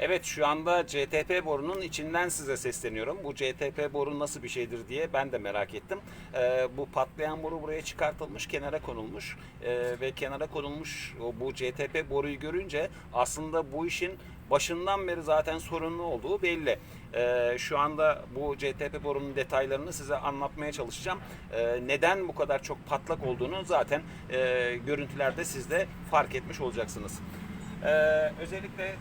Evet şu anda CTP borunun içinden size sesleniyorum. Bu CTP boru nasıl bir şeydir diye ben de merak ettim. Ee, bu patlayan boru buraya çıkartılmış, kenara konulmuş Ee, ve kenara konulmuş bu CTP boruyu görünce aslında bu işin başından beri zaten sorunlu olduğu belli. Ee, şu anda bu CTP borunun detaylarını size anlatmaya çalışacağım. Ee, neden bu kadar çok patlak olduğunu zaten e, görüntülerde siz de fark etmiş olacaksınız. Ee, özellikle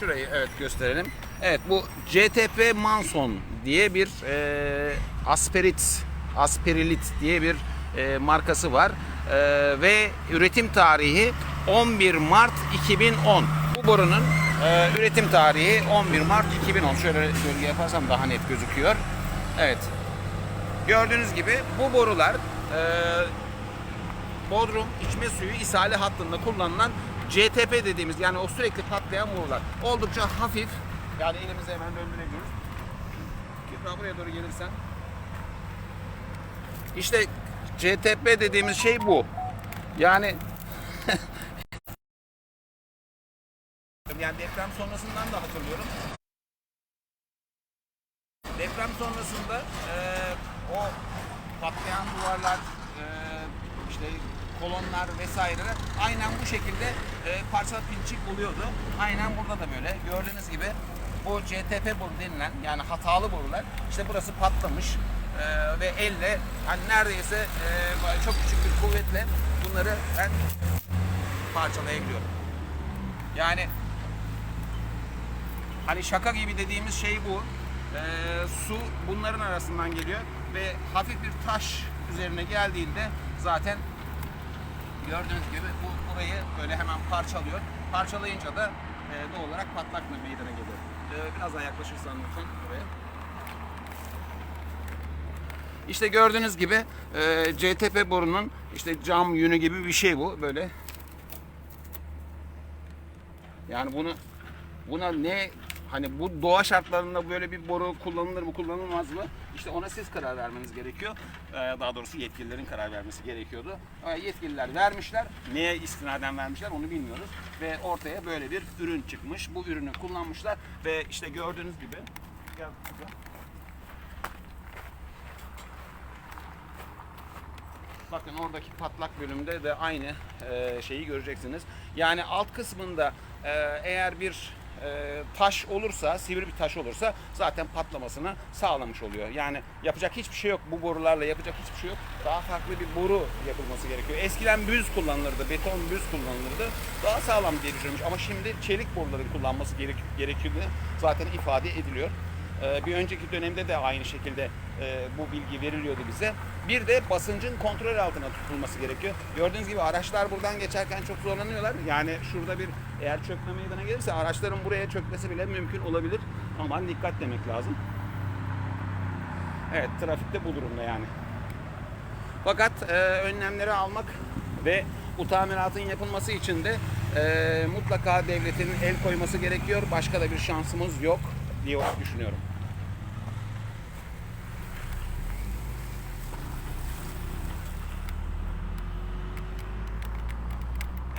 Şurayı evet gösterelim. Evet bu CTP Manson diye bir e, asperit, asperilit diye bir e, markası var. E, ve üretim tarihi 11 Mart 2010. Bu borunun e, üretim tarihi 11 Mart 2010. Şöyle gölge yaparsam daha net gözüküyor. Evet. Gördüğünüz gibi bu borular e, Bodrum içme suyu ishali hattında kullanılan CTP dediğimiz yani o sürekli patlayan borular. Oldukça hafif. Yani elimize hemen döndürebiliyoruz. Kübra buraya doğru gelirsen. İşte CTP dediğimiz şey bu. Yani yani deprem sonrasından da hatırlıyorum. Deprem sonrasında eee, o patlayan duvarlar, eee, işte kolonlar vesaireler aynen bu şekilde eee, parça pinçik oluyordu. Aynen burada da böyle. Gördüğünüz gibi bu CTP boru denilen yani hatalı borular işte burası patlamış eee, ve elle hani neredeyse eee, çok küçük bir kuvvetle bunları ben parçalayabiliyorum. Yani Hani şaka gibi dediğimiz şey bu. Ee, su bunların arasından geliyor ve hafif bir taş üzerine geldiğinde zaten gördüğünüz gibi bu burayı böyle hemen parçalıyor. Parçalayınca da e, doğal olarak patlak meydana geliyor. Ee, biraz daha yaklaşırsan lütfen buraya. İşte gördüğünüz gibi e, CTP borunun işte cam yünü gibi bir şey bu böyle. Yani bunu buna ne hani bu doğa şartlarında böyle bir boru kullanılır mı kullanılmaz mı? İşte ona siz karar vermeniz gerekiyor. Ee, daha doğrusu yetkililerin karar vermesi gerekiyordu. Ee, yetkililer vermişler. Neye istinaden vermişler onu bilmiyoruz. Ve ortaya böyle bir ürün çıkmış. Bu ürünü kullanmışlar ve işte gördüğünüz gibi gel, gel. Bakın oradaki patlak bölümde de aynı e, şeyi göreceksiniz. Yani alt kısmında e, eğer bir e, taş olursa, sivri bir taş olursa zaten patlamasını sağlamış oluyor. Yani yapacak hiçbir şey yok. Bu borularla yapacak hiçbir şey yok. Daha farklı bir boru yapılması gerekiyor. Eskiden büz kullanılırdı, beton büz kullanılırdı. Daha sağlam diye düşünülmüş ama şimdi çelik boruların kullanması gerek, gerekiyor zaten ifade ediliyor. Ee, Bir önceki dönemde de aynı şekilde e, bu bilgi veriliyordu bize. Bir de basıncın kontrol altına tutulması gerekiyor. Gördüğünüz gibi araçlar buradan geçerken çok zorlanıyorlar. Yani şurada bir eğer çökme meydana gelirse araçların buraya çökmesi bile mümkün olabilir. Aman dikkat demek lazım. Evet trafikte bu durumda yani. Fakat e, önlemleri almak ve bu tamiratın yapılması için de e, mutlaka devletin el koyması gerekiyor. Başka da bir şansımız yok diye düşünüyorum.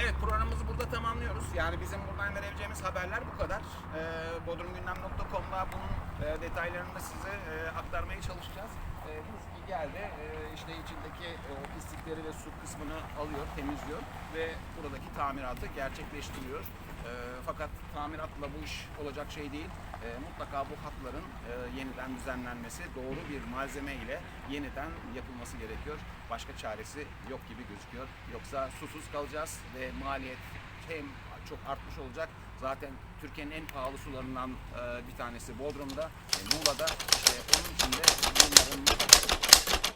Evet programımızı burada tamamlıyoruz. Yani bizim buradan verebileceğimiz haberler bu kadar. Ee, Bodrumgündem.com'da bunun e, detaylarını da size e, aktarmaya çalışacağız. E, bu geldi. E, işte içindeki e, pislikleri ve su kısmını alıyor, temizliyor ve buradaki tamiratı gerçekleştiriyor. E, fakat tamiratla bu iş olacak şey değil. E, mutlaka bu hatların e, yeniden düzenlenmesi, doğru bir malzeme ile yeniden yapılması gerekiyor. Başka çaresi yok gibi gözüküyor. Yoksa susuz kalacağız ve maliyet hem çok artmış olacak. Zaten Türkiye'nin en pahalı sularından e, bir tanesi Bodrum'da, e, Muğla'da. İşte onun için de bunların